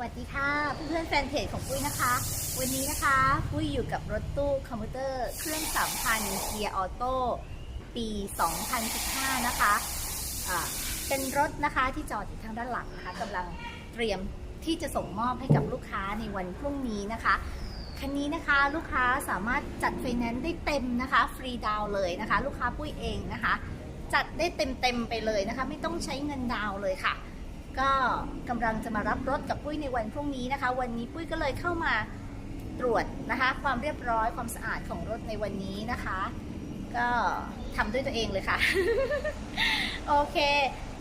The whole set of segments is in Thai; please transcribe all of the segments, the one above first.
วัสดีค่ะ เพื่อนๆแฟนเพจของปุ้ยนะคะ วันนี้นะคะปุ้ยอยู่กับรถตู้คอมพิวเตอร์เครื่อง3,000เกียร์ออโต้ปี 2015 นะคะอ่าเป็นรถนะคะที่จอดอยู่ทางด้านหลังนะคะกำลังเตรียมที่จะส่งมอบให้กับลูกค้าในวันพรุ่งนี้นะคะคันนี้นะคะลูกค้าสามารถจัดไฟแนนซ์ได้เต็มนะคะฟรีดาวเลยนะคะ ลูกค้าปุ้ยเองนะคะ จัดได้เต็มๆไปเลยนะคะ ไม่ต้องใช้เงินดาวเลยค่ะ ก็กำลังจะมารับรถกับปุ้ยในวันพรุ่งนี้นะคะ วันนี้ปุ้ยก็เลยเข้ามาตรวจนะคะ ความเรียบร้อยความสะอาดของรถในวันนี้นะคะ ก็ทำด้วยตัวเองเลยค่ะ โอเค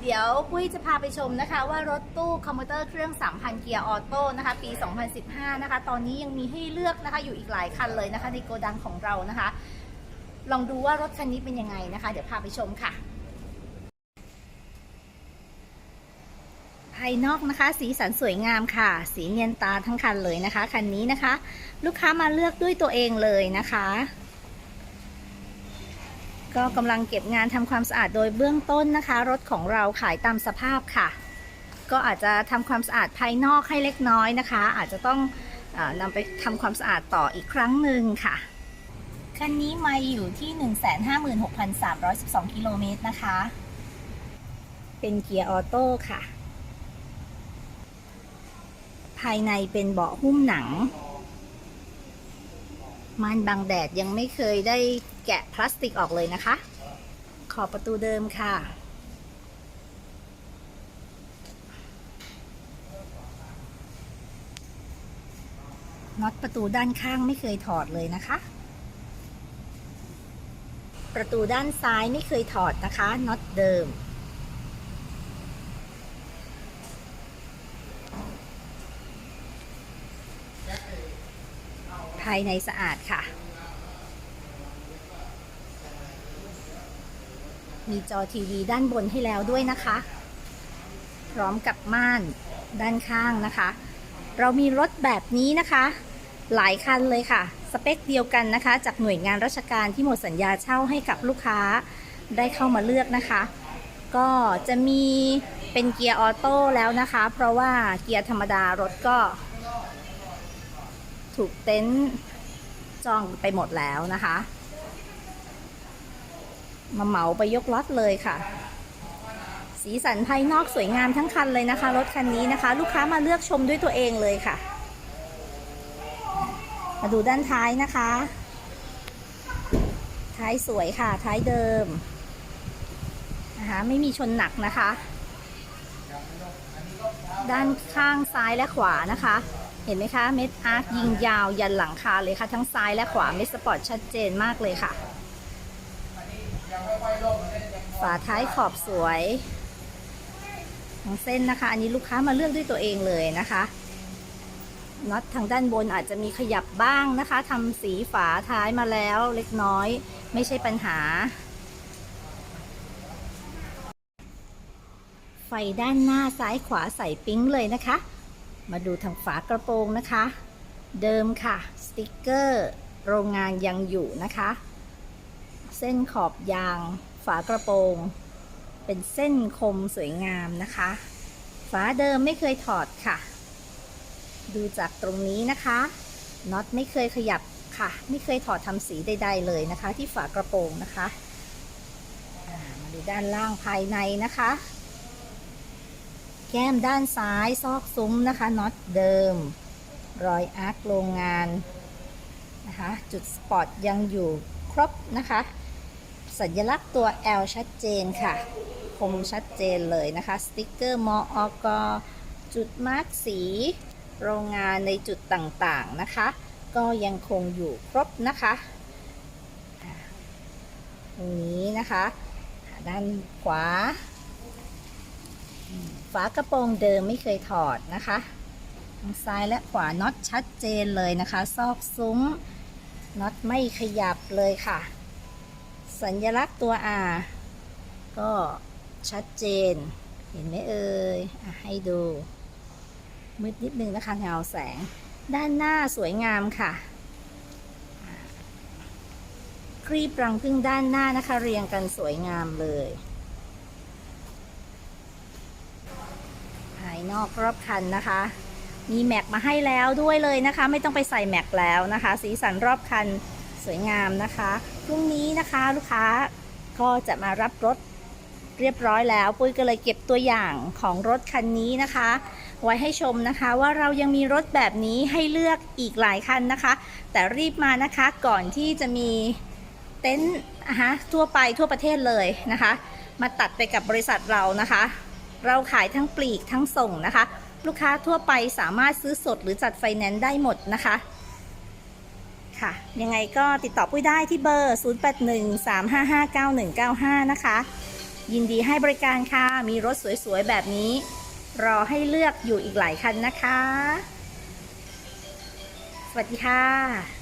เดี๋ยวปุ้ยจะพาไปชมนะคะ ว่ารถตู้คอมพิวเตอร์เครื่อง 3,000 เกียร์ออโต้นะคะ ปี 2015 นะคะ ตอนนี้ยังมีให้เลือกนะคะ อยู่อีกหลายคันเลยนะคะ ในโกดังของเรานะคะ ลองดูว่ารถคันนี้เป็นยังไงนะคะ เดี๋ยวพาไปชมค่ะ ภายนอกนะคะ สีสันสวยงามค่ะ สีเนียนตาทั้งคันเลยนะคะ คันนี้นะคะ ลูกค้ามาเลือกด้วยตัวเองเลยนะคะ ก็กำลังเก็บงานทำความสะอาดโดยเบื้องต้นนะคะ รถของเราขายตามสภาพค่ะ ก็อาจจะทำความสะอาดภายนอกให้เล็กน้อยนะคะ อาจจะต้องอนำไปทำความสะอาดต่ออีกครั้งหนึ่งค่ะคันนี้มาอยู่ที่ 156,312 กิโลเมตรนะคะ เป็นเกียร์ออโต้ค่ะ ภายในเป็นเบาะหุ้มหนังม่านบังแดดยังไม่เคยได้แกะพลาสติกออกเลยนะคะ ขอบประตูเดิมค่ะ น็อตประตูด้านข้างไม่เคยถอดเลยนะคะ ประตูด้านซ้ายไม่เคยถอดนะคะ น็อตเดิมายในสะอาดค่ะ มีจอทีวีด้านบนให้แล้วด้วยนะคะ พร้อมกับม่านด้านข้างนะคะ เรามีรถแบบนี้นะคะ หลายคันเลยค่ะ สเปคเดียวกันนะคะ จากหน่วยงานราชการที่หมดสัญญาเช่าให้กับลูกค้าได้เข้ามาเลือกนะคะ ก็จะมีเป็นเกียร์ออโต้แล้วนะคะ เพราะว่าเกียร์ธรรมดารถก็ ถูกเต็นท์จองไปหมดแล้วนะคะ มาเหมาไปยกล็อตเลยค่ะ สีสันภายนอกสวยงามทั้งคันเลยนะคะ รถคันนี้นะคะ ลูกค้ามาเลือกชมด้วยตัวเองเลยค่ะ มาดูด้านท้ายนะคะ ท้ายสวยค่ะ ท้ายเดิมนะคะไม่มีชนหนักนะคะ ด้านข้างซ้ายและขวานะคะ เห็นไหมคะเม็ดอาร์คยิงยาวยันหลังคาเลยค่ะ ทั้งซ้ายและขวาเม็ดสปอร์ตชัดเจนมากเลยค่ะ ฝาท้ายขอบสวยของเส้นนะคะ อันนี้ลูกค้ามาเลือกด้วยตัวเองเลยนะคะน็อตทางด้านบนอาจจะมีขยับบ้างนะคะทำสีฝาท้ายมาแล้วเล็กน้อย ไม่ใช่ปัญหา ไฟด้านหน้าซ้ายขวาใส่ปิ๊งเลยนะคะ มาดูทางฝากระโปรงนะคะ เดิมค่ะ สติกเกอร์ โรงงานยังอยู่นะคะ เส้นขอบยาง ฝากระโปรง เป็นเส้นคมสวยงามนะคะ ฝาเดิมไม่เคยถอดค่ะ ดูจากตรงนี้นะคะน็อตไม่เคยขยับค่ะ ไม่เคยถอดทำสีใด ๆ เลยนะคะ ที่ฝากระโปรงนะคะมาดูด้านล่างภายในนะคะ แก้มด้านซ้ายซอกซุ้มนะคะน็อตเดิม รอยอาร์คโรงงานนะคะจุดสปอตยังอยู่ครบนะคะ สัญลักษณ์ตัว L ชัดเจนค่ะ คมชัดเจนเลยนะคะ สติกเกอร์มออกจุดมาร์กสีโรงงานในจุดต่างๆนะคะ ก็ยังคงอยู่ครบนะคะตรงนี้นะคะ ด้านขวา ฝากระโปรงเดิมไม่เคยถอดนะคะทางซ้ายและขวาน็อตชัดเจนเลยนะคะ ซอกซุ้มน็อตไม่ขยับเลยค่ะ สัญลักษณ์ตัว R ก็ชัดเจน เห็นไหมเอ่ยอให้ดู มืดนิดนึงนะคะเงาแสง ด้านหน้าสวยงามค่ะอะครีบรังพึ่งด้านหน้านะคะ เรียงกันสวยงามเลย ภาย นอกรอบคันนะคะ มีแม็กมาให้แล้วด้วยเลยนะคะ ไม่ต้องไปใส่แม็กแล้วนะคะ สีสันรอบคันสวยงามนะคะพรุ่งนี้นะคะลูกค้าก็จะมารับรถเรียบร้อยแล้ว ปุ้ยก็เลยเก็บตัวอย่างของรถคันนี้นะคะ ไว้ให้ชมนะคะว่าเรายังมีรถแบบนี้ให้เลือกอีกหลายคันนะคะ แต่รีบมานะคะก่อนที่จะมีเต็นท์อะฮะทั่วไปทั่วประเทศเลยนะคะ มาตัดไปกับบริษัทเรานะคะ เราขายทั้งปลีกทั้งส่งนะคะ ลูกค้าทั่วไปสามารถซื้อสดหรือจัดไฟแนนซ์ได้หมดนะคะค่ะ ยังไงก็ติดต่อปุ้ยได้ที่เบอร์ 0813559195 นะคะ ยินดีให้บริการค่ะ มีรถสวยๆ แบบนี้ รอให้เลือกอยู่อีกหลายคันนะคะ สวัสดีค่ะ